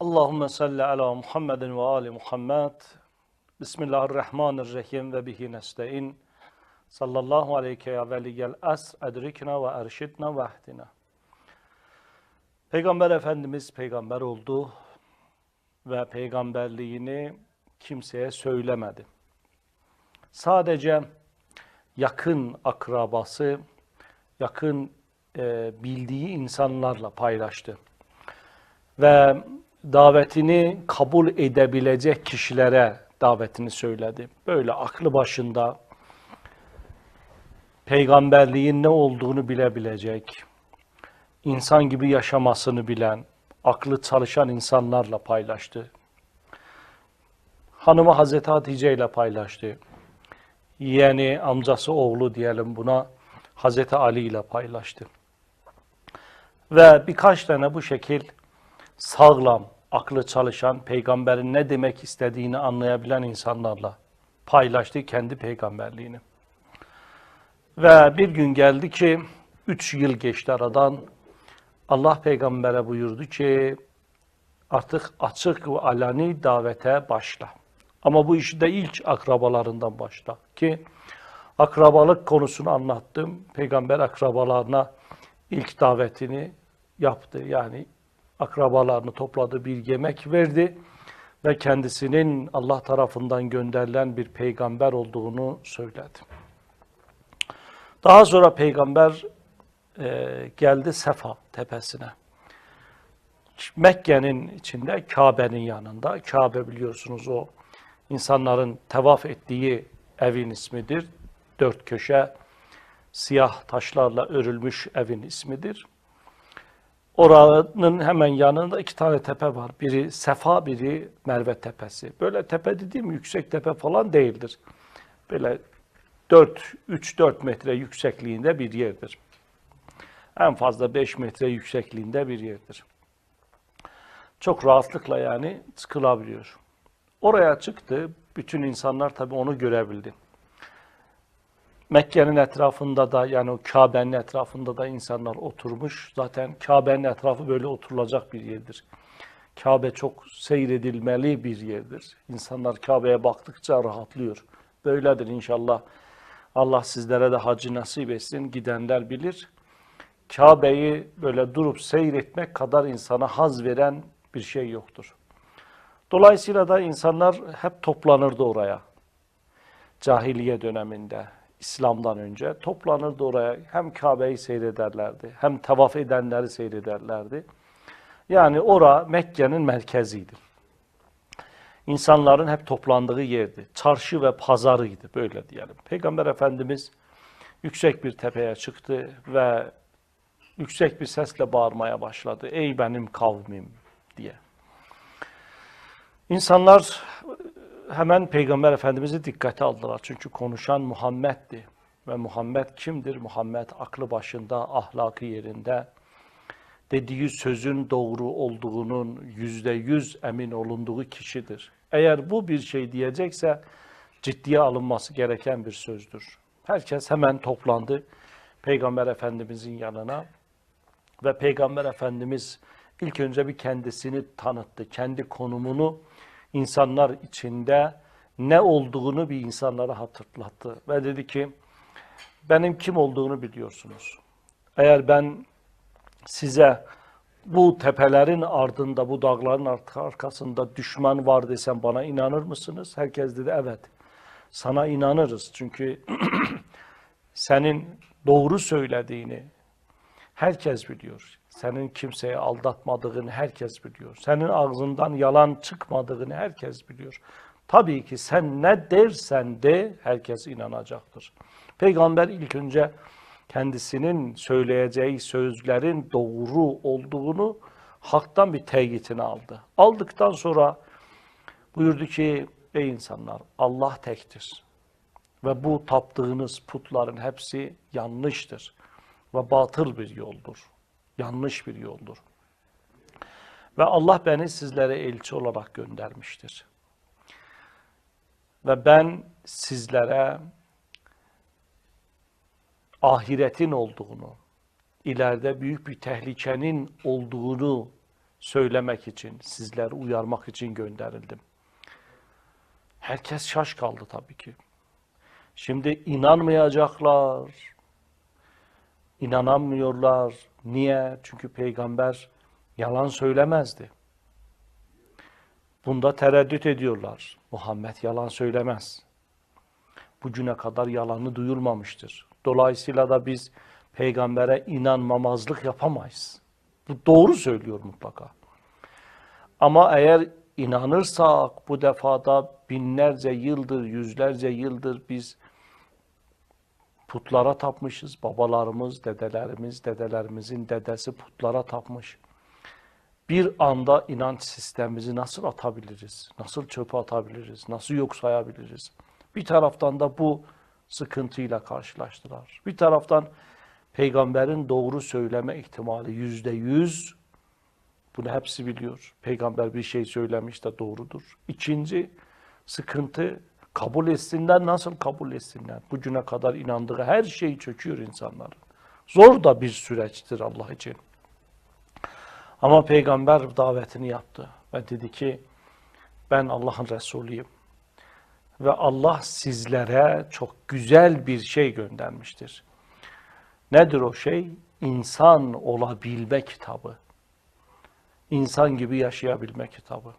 Allahümme salli ala Muhammedin ve ali Muhammed. Bismillahirrahmanirrahim ve bihi neste'in. Sallallahu aleyke ya veliyel asr edrikna ve erşidna ve ahdina. Peygamber Efendimiz peygamber oldu ve peygamberliğini kimseye söylemedi. Sadece yakın akrabası, yakın e, bildiği insanlarla paylaştı. Ve davetini kabul edebilecek kişilere davetini söyledi. Böyle aklı başında peygamberliğin ne olduğunu bilebilecek, insan gibi yaşamasını bilen, aklı çalışan insanlarla paylaştı. Hanımı Hazreti Hatice ile paylaştı. Yeğeni, amcası, oğlu diyelim buna Hazreti Ali ile paylaştı. Ve birkaç tane bu şekil sağlam, aklı çalışan, peygamberin ne demek istediğini anlayabilen insanlarla paylaştı kendi peygamberliğini. Ve bir gün geldi ki, üç yıl geçti aradan, Allah peygambere buyurdu ki, artık açık ve alani davete başla. Ama bu işi de ilk akrabalarından başla ki, akrabalık konusunu anlattım. Peygamber akrabalarına ilk davetini yaptı. Yani akrabalarını topladı, bir yemek verdi ve kendisinin Allah tarafından gönderilen bir peygamber olduğunu söyledi. Daha sonra peygamber e, geldi Sefa tepesine. Mekke'nin içinde Kabe'nin yanında. Kabe biliyorsunuz o insanların tevaf ettiği evin ismidir. Dört köşe siyah taşlarla örülmüş evin ismidir. Oranın hemen yanında iki tane tepe var. Biri Sefa, biri Merve Tepesi. Böyle tepe dediğim yüksek tepe falan değildir. Böyle 4, 3-4 metre yüksekliğinde bir yerdir. En fazla 5 metre yüksekliğinde bir yerdir. Çok rahatlıkla yani çıkılabiliyor. Oraya çıktı. Bütün insanlar tabii onu görebildi. Mekke'nin etrafında da yani o Kabe'nin etrafında da insanlar oturmuş. Zaten Kabe'nin etrafı böyle oturulacak bir yerdir. Kabe çok seyredilmeli bir yerdir. İnsanlar Kabe'ye baktıkça rahatlıyor. Böyledir inşallah. Allah sizlere de hacı nasip etsin. Gidenler bilir. Kabe'yi böyle durup seyretmek kadar insana haz veren bir şey yoktur. Dolayısıyla da insanlar hep toplanırdı oraya. Cahiliye döneminde, İslam'dan önce toplanırdı oraya. Hem Kabe'yi seyrederlerdi, hem tavaf edenleri seyrederlerdi. Yani ora Mekke'nin merkeziydi. İnsanların hep toplandığı yerdi. Çarşı ve pazarıydı böyle diyelim. Peygamber Efendimiz yüksek bir tepeye çıktı ve yüksek bir sesle bağırmaya başladı. Ey benim kavmim diye. İnsanlar hemen Peygamber Efendimiz'i dikkate aldılar. Çünkü konuşan Muhammed'di. Ve Muhammed kimdir? Muhammed aklı başında, ahlakı yerinde, dediği sözün doğru olduğunun yüzde yüz emin olunduğu kişidir. Eğer bu bir şey diyecekse ciddiye alınması gereken bir sözdür. Herkes hemen toplandı Peygamber Efendimizin yanına ve Peygamber Efendimiz ilk önce bir kendisini tanıttı, kendi konumunu insanlar içinde ne olduğunu bir insanlara hatırlattı. Ve dedi ki, benim kim olduğunu biliyorsunuz. Eğer ben size bu tepelerin ardında, bu dağların arkasında düşman var desem bana inanır mısınız? Herkes dedi evet. Sana inanırız çünkü senin doğru söylediğini herkes biliyor. Senin kimseye aldatmadığını herkes biliyor. Senin ağzından yalan çıkmadığını herkes biliyor. Tabii ki sen ne dersen de herkes inanacaktır. Peygamber ilk önce kendisinin söyleyeceği sözlerin doğru olduğunu haktan bir teyitini aldı. Aldıktan sonra buyurdu ki ey insanlar Allah tektir. Ve bu taptığınız putların hepsi yanlıştır ve batıl bir yoldur. Yanlış bir yoldur. Ve Allah beni sizlere elçi olarak göndermiştir. Ve ben sizlere ahiretin olduğunu, ileride büyük bir tehlikenin olduğunu söylemek için, sizleri uyarmak için gönderildim. Herkes şaş kaldı tabii ki. Şimdi inanmayacaklar, inanamıyorlar. Niye? Çünkü peygamber yalan söylemezdi. Bunda tereddüt ediyorlar. Muhammed yalan söylemez. Bugüne kadar yalanı duyulmamıştır. Dolayısıyla da biz peygambere inanmamazlık yapamayız. Bu doğru söylüyor mutlaka. Ama eğer inanırsak bu defada binlerce yıldır, yüzlerce yıldır biz putlara tapmışız. Babalarımız, dedelerimiz, dedelerimizin dedesi putlara tapmış. Bir anda inanç sistemimizi nasıl atabiliriz? Nasıl çöpe atabiliriz? Nasıl yok sayabiliriz? Bir taraftan da bu sıkıntıyla karşılaştılar. Bir taraftan peygamberin doğru söyleme ihtimali yüzde yüz. Bunu hepsi biliyor. Peygamber bir şey söylemiş de doğrudur. İkinci sıkıntı kabul etsinler nasıl kabul etsinler? Bugüne kadar inandığı her şey çöküyor insanların. Zor da bir süreçtir Allah için. Ama peygamber davetini yaptı ve dedi ki ben Allah'ın Resulüyüm. Ve Allah sizlere çok güzel bir şey göndermiştir. Nedir o şey? İnsan olabilme kitabı. İnsan gibi yaşayabilme kitabı.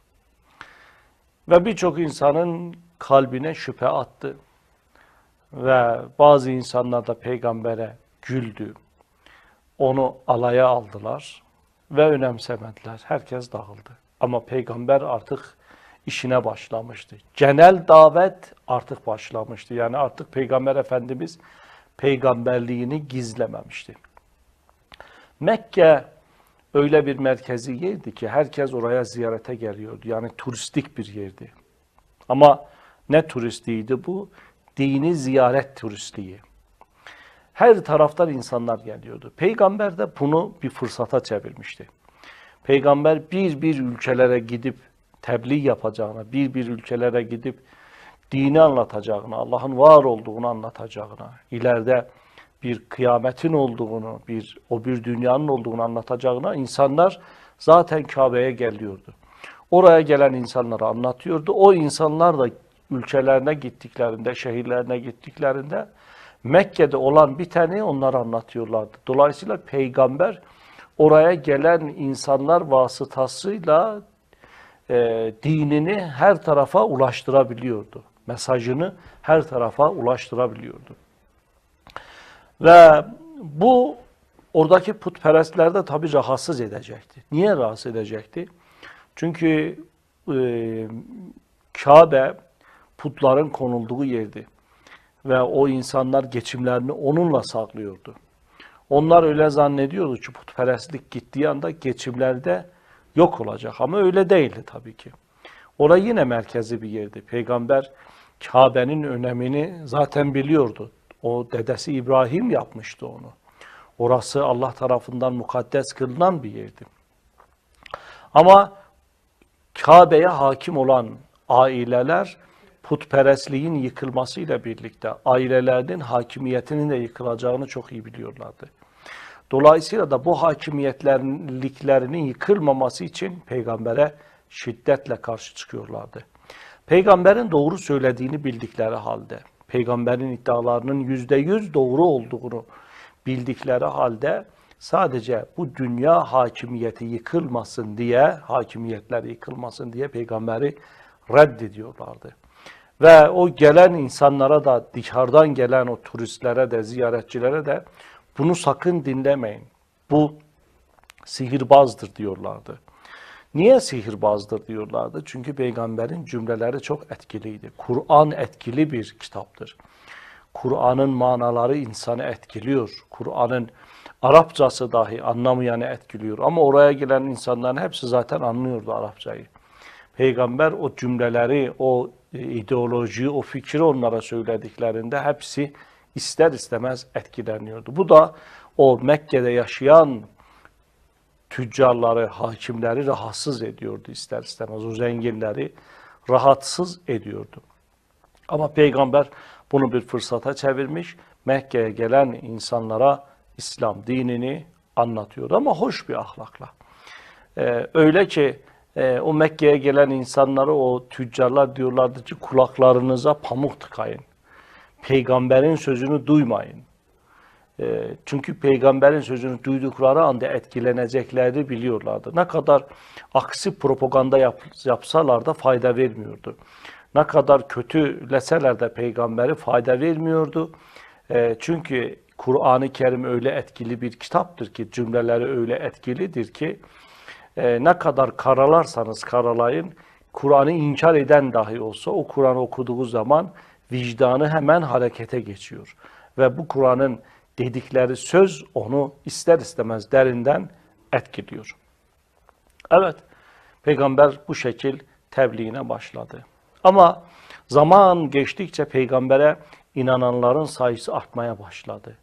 Ve birçok insanın kalbine şüphe attı. Ve bazı insanlar da peygambere güldü. Onu alaya aldılar ve önemsemediler. Herkes dağıldı. Ama peygamber artık işine başlamıştı. Genel davet artık başlamıştı. Yani artık peygamber efendimiz peygamberliğini gizlememişti. Mekke öyle bir merkezi yerdi ki herkes oraya ziyarete geliyordu. Yani turistik bir yerdi. Ama ne turistiydi bu? Dini ziyaret turistliği. Her taraftan insanlar geliyordu. Peygamber de bunu bir fırsata çevirmişti. Peygamber bir bir ülkelere gidip tebliğ yapacağına, bir bir ülkelere gidip dini anlatacağına, Allah'ın var olduğunu anlatacağına, ileride bir kıyametin olduğunu, bir o bir dünyanın olduğunu anlatacağına insanlar zaten Kabe'ye geliyordu. Oraya gelen insanlara anlatıyordu. O insanlar da ülkelerine gittiklerinde, şehirlerine gittiklerinde Mekke'de olan biteni onlara anlatıyorlardı. Dolayısıyla peygamber oraya gelen insanlar vasıtasıyla e, dinini her tarafa ulaştırabiliyordu. Mesajını her tarafa ulaştırabiliyordu. Ve bu oradaki putperestler de tabii rahatsız edecekti. Niye rahatsız edecekti? Çünkü e, Kabe putların konulduğu yerdi. Ve o insanlar geçimlerini onunla saklıyordu. Onlar öyle zannediyordu ki putperestlik gittiği anda geçimlerde yok olacak. Ama öyle değildi tabii ki. Orası yine merkezi bir yerdi. Peygamber Kabe'nin önemini zaten biliyordu. O dedesi İbrahim yapmıştı onu. Orası Allah tarafından mukaddes kılınan bir yerdi. Ama Kabe'ye hakim olan aileler putperestliğin yıkılmasıyla birlikte ailelerinin hakimiyetinin de yıkılacağını çok iyi biliyorlardı. Dolayısıyla da bu hakimiyetlerliklerinin yıkılmaması için peygambere şiddetle karşı çıkıyorlardı. Peygamberin doğru söylediğini bildikleri halde, peygamberin iddialarının yüzde yüz doğru olduğunu bildikleri halde sadece bu dünya hakimiyeti yıkılmasın diye, hakimiyetler yıkılmasın diye peygamberi reddediyorlardı. Ve o gelen insanlara da, dışarıdan gelen o turistlere de, ziyaretçilere de bunu sakın dinlemeyin. Bu sihirbazdır diyorlardı. Niye sihirbazdır diyorlardı? Çünkü peygamberin cümleleri çok etkiliydi. Kur'an etkili bir kitaptır. Kur'an'ın manaları insanı etkiliyor. Kur'an'ın Arapçası dahi anlamayanı etkiliyor. Ama oraya gelen insanların hepsi zaten anlıyordu Arapçayı. Peygamber o cümleleri, o ideolojiyi, o fikri onlara söylediklerinde hepsi ister istemez etkileniyordu. Bu da o Mekke'de yaşayan tüccarları, hakimleri rahatsız ediyordu ister istemez. O zenginleri rahatsız ediyordu. Ama peygamber bunu bir fırsata çevirmiş. Mekke'ye gelen insanlara İslam dinini anlatıyordu ama hoş bir ahlakla. Ee, öyle ki e, o Mekke'ye gelen insanları o tüccarlar diyorlardı ki kulaklarınıza pamuk tıkayın. Peygamberin sözünü duymayın. E, çünkü peygamberin sözünü duydukları anda etkileneceklerini biliyorlardı. Ne kadar aksi propaganda yap, yapsalar da fayda vermiyordu. Ne kadar kötüleseler de peygamberi fayda vermiyordu. E, çünkü Kur'an-ı Kerim öyle etkili bir kitaptır ki cümleleri öyle etkilidir ki e, ne kadar karalarsanız karalayın Kur'an'ı inkar eden dahi olsa o Kur'an'ı okuduğu zaman vicdanı hemen harekete geçiyor. Ve bu Kur'an'ın dedikleri söz onu ister istemez derinden etkiliyor. Evet, peygamber bu şekil tebliğine başladı. Ama zaman geçtikçe peygambere inananların sayısı artmaya başladı.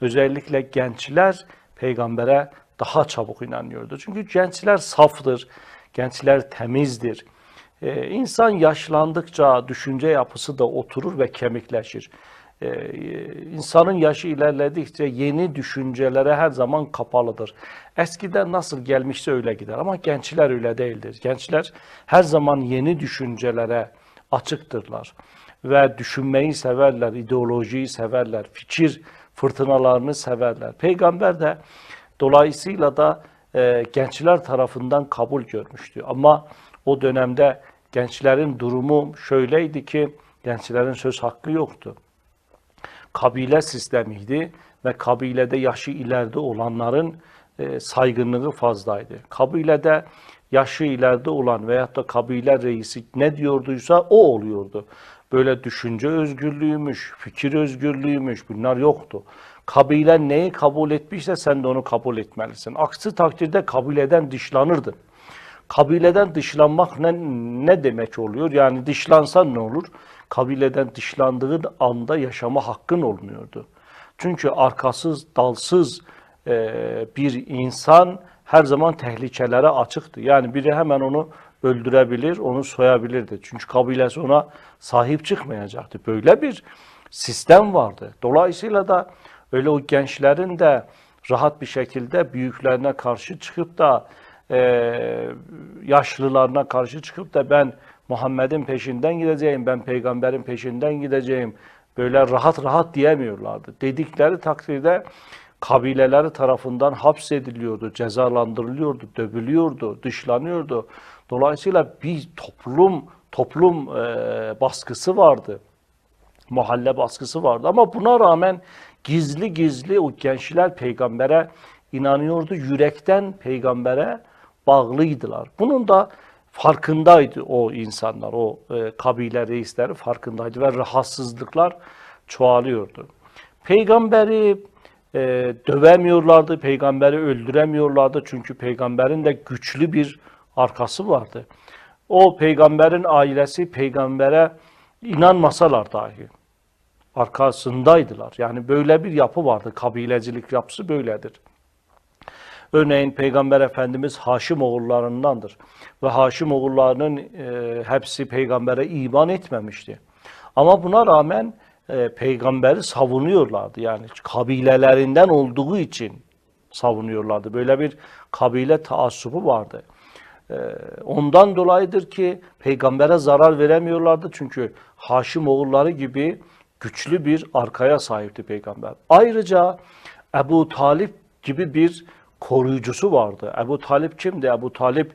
Özellikle gençler peygambere daha çabuk inanıyordu. Çünkü gençler saftır, gençler temizdir. Ee, insan yaşlandıkça düşünce yapısı da oturur ve kemikleşir. Ee, insanın yaşı ilerledikçe yeni düşüncelere her zaman kapalıdır. Eskiden nasıl gelmişse öyle gider ama gençler öyle değildir. Gençler her zaman yeni düşüncelere açıktırlar ve düşünmeyi severler, ideolojiyi severler, fikir fırtınalarını severler. Peygamber de dolayısıyla da e, gençler tarafından kabul görmüştü. Ama o dönemde gençlerin durumu şöyleydi ki gençlerin söz hakkı yoktu kabile sistemiydi ve kabilede yaşı ileride olanların e, saygınlığı fazlaydı. Kabilede yaşı ileride olan veyahut da kabile reisi ne diyorduysa o oluyordu. Böyle düşünce özgürlüğümüş, fikir özgürlüğümüş bunlar yoktu. Kabile neyi kabul etmişse sen de onu kabul etmelisin. Aksi takdirde kabileden dışlanırdın. Kabileden dışlanmak ne, ne demek oluyor? Yani dışlansan ne olur? Kabileden dışlandığın anda yaşama hakkın olmuyordu. Çünkü arkasız, dalsız e, bir insan her zaman tehlikelere açıktı. Yani biri hemen onu öldürebilir, onu soyabilirdi. Çünkü kabilesi ona sahip çıkmayacaktı. Böyle bir sistem vardı. Dolayısıyla da öyle o gençlerin de rahat bir şekilde büyüklerine karşı çıkıp da e, yaşlılarına karşı çıkıp da ben Muhammed'in peşinden gideceğim, ben peygamberin peşinden gideceğim böyle rahat rahat diyemiyorlardı. Dedikleri takdirde kabileleri tarafından hapsediliyordu, cezalandırılıyordu, dövülüyordu, dışlanıyordu. Dolayısıyla bir toplum toplum e, baskısı vardı. Mahalle baskısı vardı ama buna rağmen gizli gizli o gençler peygambere inanıyordu. Yürekten peygambere bağlıydılar. Bunun da farkındaydı o insanlar, o e, kabile reisleri farkındaydı ve rahatsızlıklar çoğalıyordu. Peygamberi e, dövemiyorlardı, peygamberi öldüremiyorlardı çünkü peygamberin de güçlü bir arkası vardı. O peygamberin ailesi peygambere inanmasalar dahi arkasındaydılar. Yani böyle bir yapı vardı. Kabilecilik yapısı böyledir. Örneğin Peygamber Efendimiz Haşim oğullarındandır. Ve Haşim oğullarının e, hepsi peygambere iman etmemişti. Ama buna rağmen e, peygamberi savunuyorlardı. Yani kabilelerinden olduğu için savunuyorlardı. Böyle bir kabile taassubu vardı. E, ondan dolayıdır ki peygambere zarar veremiyorlardı. Çünkü Haşim oğulları gibi güçlü bir arkaya sahipti peygamber. Ayrıca Ebu Talip gibi bir koruyucusu vardı. Ebu Talip kimdi? Ebu Talip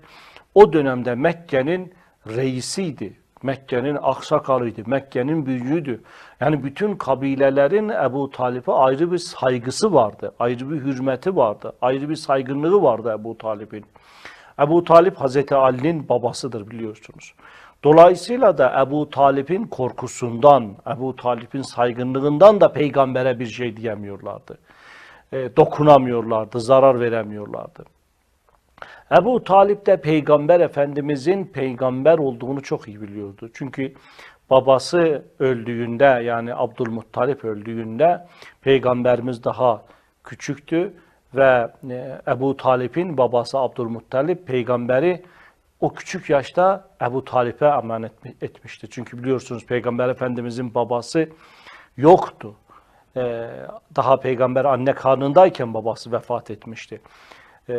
o dönemde Mekke'nin reisiydi. Mekke'nin aksakalıydı, Mekke'nin büyüğüydü. Yani bütün kabilelerin Ebu Talip'e ayrı bir saygısı vardı, ayrı bir hürmeti vardı, ayrı bir saygınlığı vardı Ebu Talip'in. Ebu Talip Hazreti Ali'nin babasıdır biliyorsunuz. Dolayısıyla da Ebu Talip'in korkusundan, Ebu Talip'in saygınlığından da peygambere bir şey diyemiyorlardı e, dokunamıyorlardı, zarar veremiyorlardı. Ebu Talip de Peygamber Efendimizin peygamber olduğunu çok iyi biliyordu. Çünkü babası öldüğünde yani Abdülmuttalip öldüğünde peygamberimiz daha küçüktü ve e, Ebu Talip'in babası Abdülmuttalip peygamberi o küçük yaşta Ebu Talip'e emanet etmişti. Çünkü biliyorsunuz Peygamber Efendimizin babası yoktu. Ee, daha peygamber anne karnındayken babası vefat etmişti. e,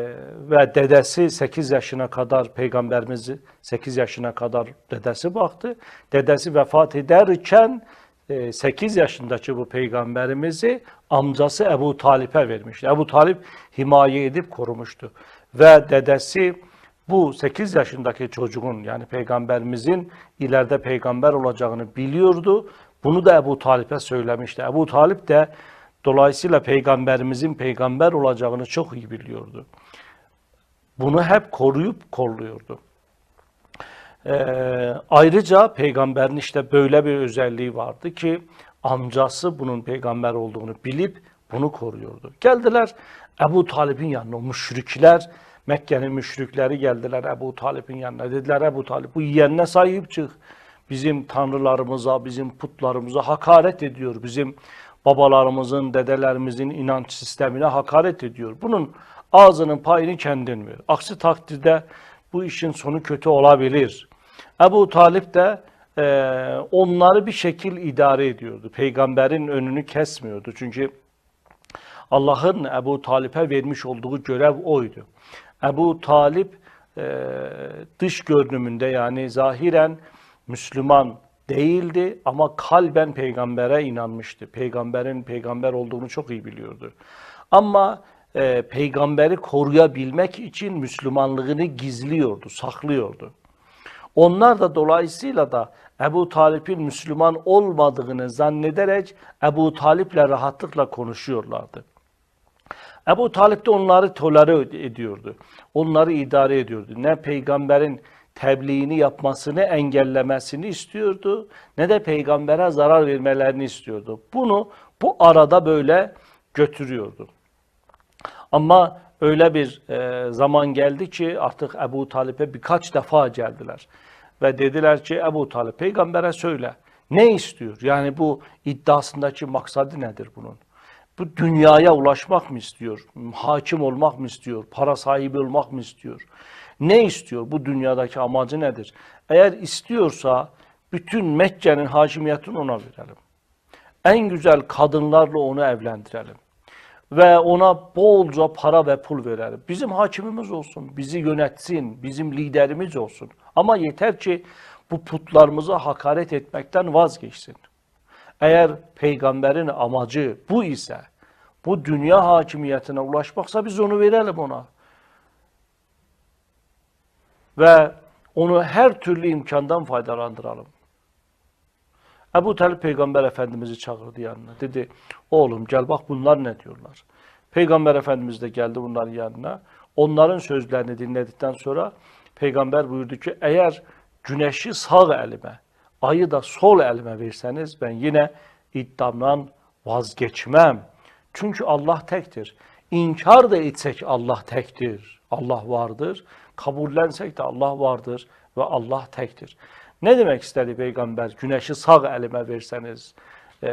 ve dedesi 8 yaşına kadar peygamberimizi 8 yaşına kadar dedesi baktı. Dedesi vefat ederken e, 8 yaşındaki bu peygamberimizi amcası Ebu Talip'e vermişti. Ebu Talip himaye edip korumuştu. Ve dedesi bu 8 yaşındaki çocuğun yani peygamberimizin ileride peygamber olacağını biliyordu. Bunu da Ebu Talip'e söylemişti. Ebu Talip de dolayısıyla peygamberimizin peygamber olacağını çok iyi biliyordu. Bunu hep koruyup kolluyordu. Ee, ayrıca peygamberin işte böyle bir özelliği vardı ki amcası bunun peygamber olduğunu bilip bunu koruyordu. Geldiler Ebu Talib'in yanına, o müşrikler, Mekke'nin müşrikleri geldiler Ebu Talib'in yanına. Dediler Ebu Talib bu yeğenine sahip çık. Bizim tanrılarımıza, bizim putlarımıza hakaret ediyor. Bizim babalarımızın, dedelerimizin inanç sistemine hakaret ediyor. Bunun ağzının payını kendin ver. Aksi takdirde bu işin sonu kötü olabilir. Ebu Talip de e, onları bir şekil idare ediyordu. Peygamberin önünü kesmiyordu. Çünkü Allah'ın Ebu Talip'e vermiş olduğu görev oydu. Ebu Talip e, dış görünümünde yani zahiren Müslüman değildi ama kalben peygambere inanmıştı. Peygamberin peygamber olduğunu çok iyi biliyordu. Ama e, peygamberi koruyabilmek için Müslümanlığını gizliyordu, saklıyordu. Onlar da dolayısıyla da Ebu Talip'in Müslüman olmadığını zannederek Ebu Talip'le rahatlıkla konuşuyorlardı. Ebu Talip de onları tolere ediyordu. Onları idare ediyordu. Ne peygamberin tebliğini yapmasını engellemesini istiyordu ne de peygambere zarar vermelerini istiyordu. Bunu bu arada böyle götürüyordu. Ama öyle bir e, zaman geldi ki artık Ebu Talip'e birkaç defa geldiler. Ve dediler ki Ebu Talip peygambere söyle ne istiyor? Yani bu iddiasındaki maksadı nedir bunun? Bu dünyaya ulaşmak mı istiyor? Hakim olmak mı istiyor? Para sahibi olmak mı istiyor? Ne istiyor? Bu dünyadaki amacı nedir? Eğer istiyorsa bütün Mekke'nin hakimiyetini ona verelim. En güzel kadınlarla onu evlendirelim. Ve ona bolca para ve pul verelim. Bizim hakimimiz olsun, bizi yönetsin, bizim liderimiz olsun. Ama yeter ki bu putlarımıza hakaret etmekten vazgeçsin. Eğer peygamberin amacı bu ise, bu dünya hakimiyetine ulaşmaksa biz onu verelim ona. Ve onu her türlü imkandan faydalandıralım. Ebu Talip Peygamber Efendimiz'i çağırdı yanına. Dedi, oğlum gel bak bunlar ne diyorlar. Peygamber Efendimiz de geldi bunların yanına. Onların sözlerini dinledikten sonra Peygamber buyurdu ki eğer güneşi sağ elime, ayı da sol elime verseniz ben yine iddiamdan vazgeçmem. Çünkü Allah tektir. İnkar da etsek Allah tektir. Allah vardır. Kabullensek de Allah vardır ve Allah tektir. Ne demek istedi peygamber? Güneşi sağ elime verseniz, e,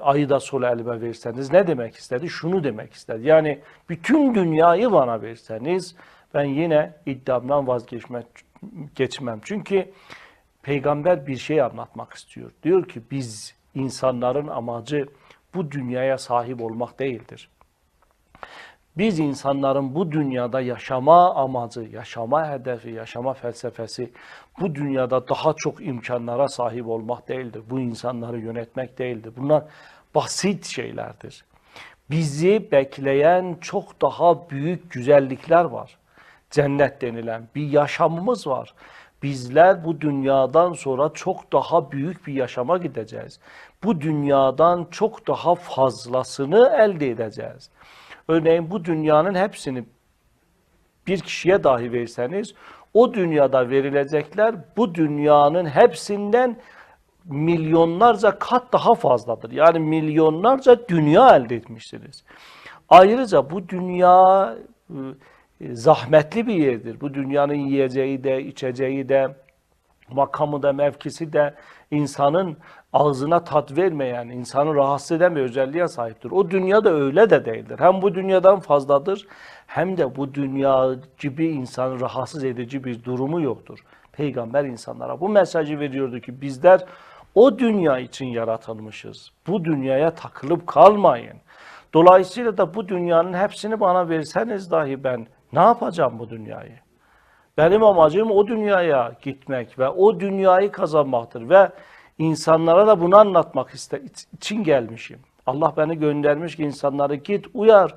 ayı da sol elime verseniz ne demek istedi? Şunu demek istedi. Yani bütün dünyayı bana verseniz ben yine iddiamdan vazgeçmek geçmem. Çünkü peygamber bir şey anlatmak istiyor. Diyor ki biz insanların amacı bu dünyaya sahip olmak değildir. Biz insanların bu dünyada yaşama amacı, yaşama hedefi, yaşama felsefesi bu dünyada daha çok imkanlara sahip olmak değildir. Bu insanları yönetmek değildir. Bunlar basit şeylerdir. Bizi bekleyen çok daha büyük güzellikler var. Cennet denilen bir yaşamımız var. Bizler bu dünyadan sonra çok daha büyük bir yaşama gideceğiz. Bu dünyadan çok daha fazlasını elde edeceğiz. Örneğin bu dünyanın hepsini bir kişiye dahi verseniz o dünyada verilecekler bu dünyanın hepsinden milyonlarca kat daha fazladır. Yani milyonlarca dünya elde etmişsiniz. Ayrıca bu dünya e, zahmetli bir yerdir. Bu dünyanın yiyeceği de, içeceği de, makamı da, mevkisi de insanın ağzına tat vermeyen, insanı rahatsız eden bir özelliğe sahiptir. O dünya da öyle de değildir. Hem bu dünyadan fazladır hem de bu dünya gibi insanı rahatsız edici bir durumu yoktur. Peygamber insanlara bu mesajı veriyordu ki bizler o dünya için yaratılmışız. Bu dünyaya takılıp kalmayın. Dolayısıyla da bu dünyanın hepsini bana verseniz dahi ben Ne yapacağım bu dünyayı? Benim amacım o dünyaya gitmek ve o dünyayı kazanmaktır ve insanlara da bunu anlatmak için gelmişim. Allah beni göndermiş ki insanları git uyar.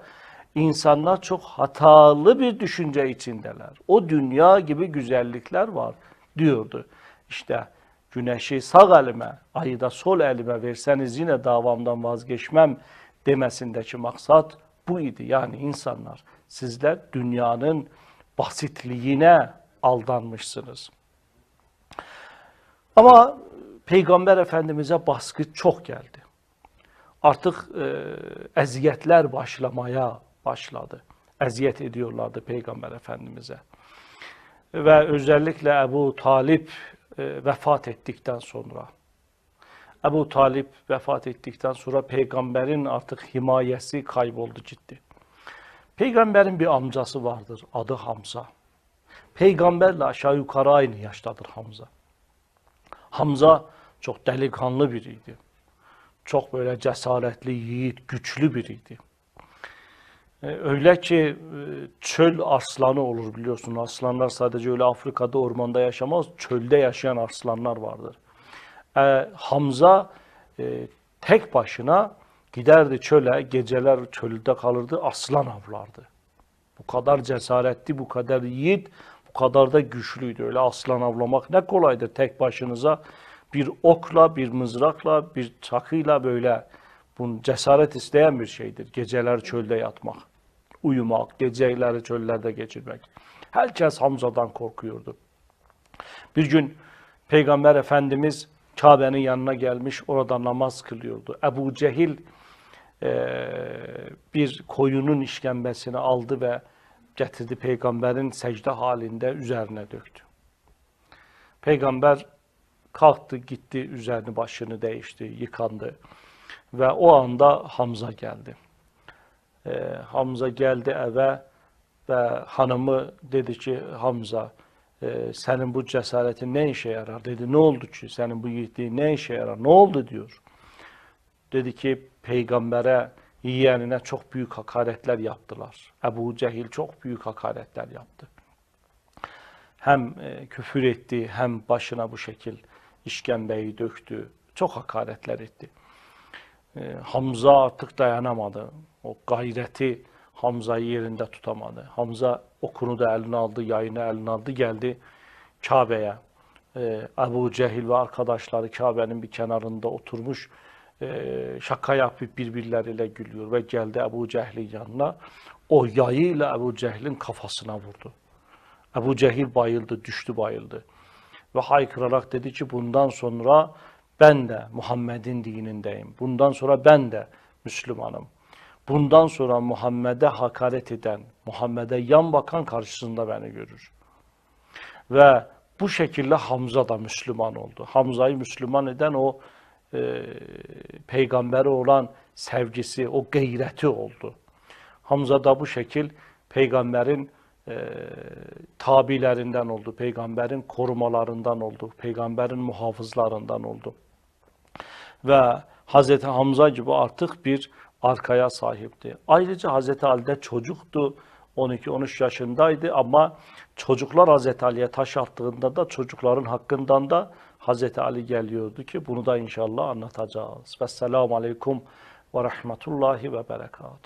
İnsanlar çok hatalı bir düşünce içindeler. O dünya gibi güzellikler var diyordu. İşte güneşi sağ elime, ayı da sol elime verseniz yine davamdan vazgeçmem demesindeki maksat bu idi. Yani insanlar sizler dünyanın basitliğine aldanmışsınız. Ama Peygamber Efendimiz'e baskı çok geldi. Artık e, eziyetler başlamaya başladı. Eziyet ediyorlardı Peygamber Efendimiz'e. Ve özellikle Ebu Talip e, vefat ettikten sonra, Ebu Talip vefat ettikten sonra peygamberin artık himayesi kayboldu ciddi. Peygamberin bir amcası vardır, adı Hamza. Peygamberle aşağı yukarı aynı yaştadır Hamza. Hamza çok delikanlı biriydi. Çok böyle cesaretli, yiğit, güçlü biriydi. Ee, Öyle ki e, çöl aslanı olur biliyorsun. Aslanlar sadece öyle Afrika'da ormanda yaşamaz, çölde yaşayan aslanlar vardır. Ee, Hamza e, tek başına giderdi çöle, geceler çölde kalırdı, aslan avlardı. Bu kadar cesaretli, bu kadar yiğit, bu kadar da güçlüydü. Öyle aslan avlamak ne kolaydır tek başınıza. Bir okla, bir mızrakla, bir çakıyla böyle bunun cesaret isteyen bir şeydir. Geceler çölde yatmak, uyumak, geceleri çöllerde geçirmek. Herkes Hamza'dan korkuyordu. Bir gün Peygamber Efendimiz Kabe'nin yanına gelmiş, orada namaz kılıyordu. Ebu Cehil eee, bir koyunun işkembesini aldı ve gətirdi peyğəmbərin səcdə halində üzərinə tökdü. Peyğəmbər qalxdı, getdi, üzərini, başını dəyişdi, yıkandı və o anda Hamza gəldi. E, Hamza gəldi evə və xanımı dedi ki, Hamza, e, sənin bu cəsarətin nə işə yarar? Dedi, nə oldu ki, sənin bu yiğitliyin nə işə yarar? Nə oldu, deyir. Dedi ki, Peyğəmbərə yeğenine çok büyük hakaretler yaptılar. Ebu Cehil çok büyük hakaretler yaptı. Hem e, küfür etti hem başına bu şekil işkembeyi döktü. Çok hakaretler etti. E, Hamza artık dayanamadı. O gayreti Hamza'yı yerinde tutamadı. Hamza okunu da eline aldı, yayını eline aldı, geldi Kabe'ye. E, Ebu Cehil ve arkadaşları Kabe'nin bir kenarında oturmuş şaka yapıp birbirleriyle gülüyor ve geldi Ebu Cehil'in yanına. O yayıyla Ebu Cehil'in kafasına vurdu. Ebu Cehil bayıldı, düştü bayıldı. Ve haykırarak dedi ki bundan sonra ben de Muhammed'in dinindeyim. Bundan sonra ben de Müslümanım. Bundan sonra Muhammed'e hakaret eden, Muhammed'e yan bakan karşısında beni görür. Ve bu şekilde Hamza da Müslüman oldu. Hamza'yı Müslüman eden o e, peygambere olan sevgisi, o gayreti oldu. Hamza da bu şekil peygamberin e, tabilerinden oldu, peygamberin korumalarından oldu, peygamberin muhafızlarından oldu. Ve Hazreti Hamza gibi artık bir arkaya sahipti. Ayrıca Hazreti Ali de çocuktu. 12-13 yaşındaydı ama çocuklar Hazreti Ali'ye taş attığında da çocukların hakkından da Hazreti Ali geliyordu ki bunu da inşallah anlatacağız. Vesselamu Aleyküm ve Rahmetullahi ve Berekatuhu.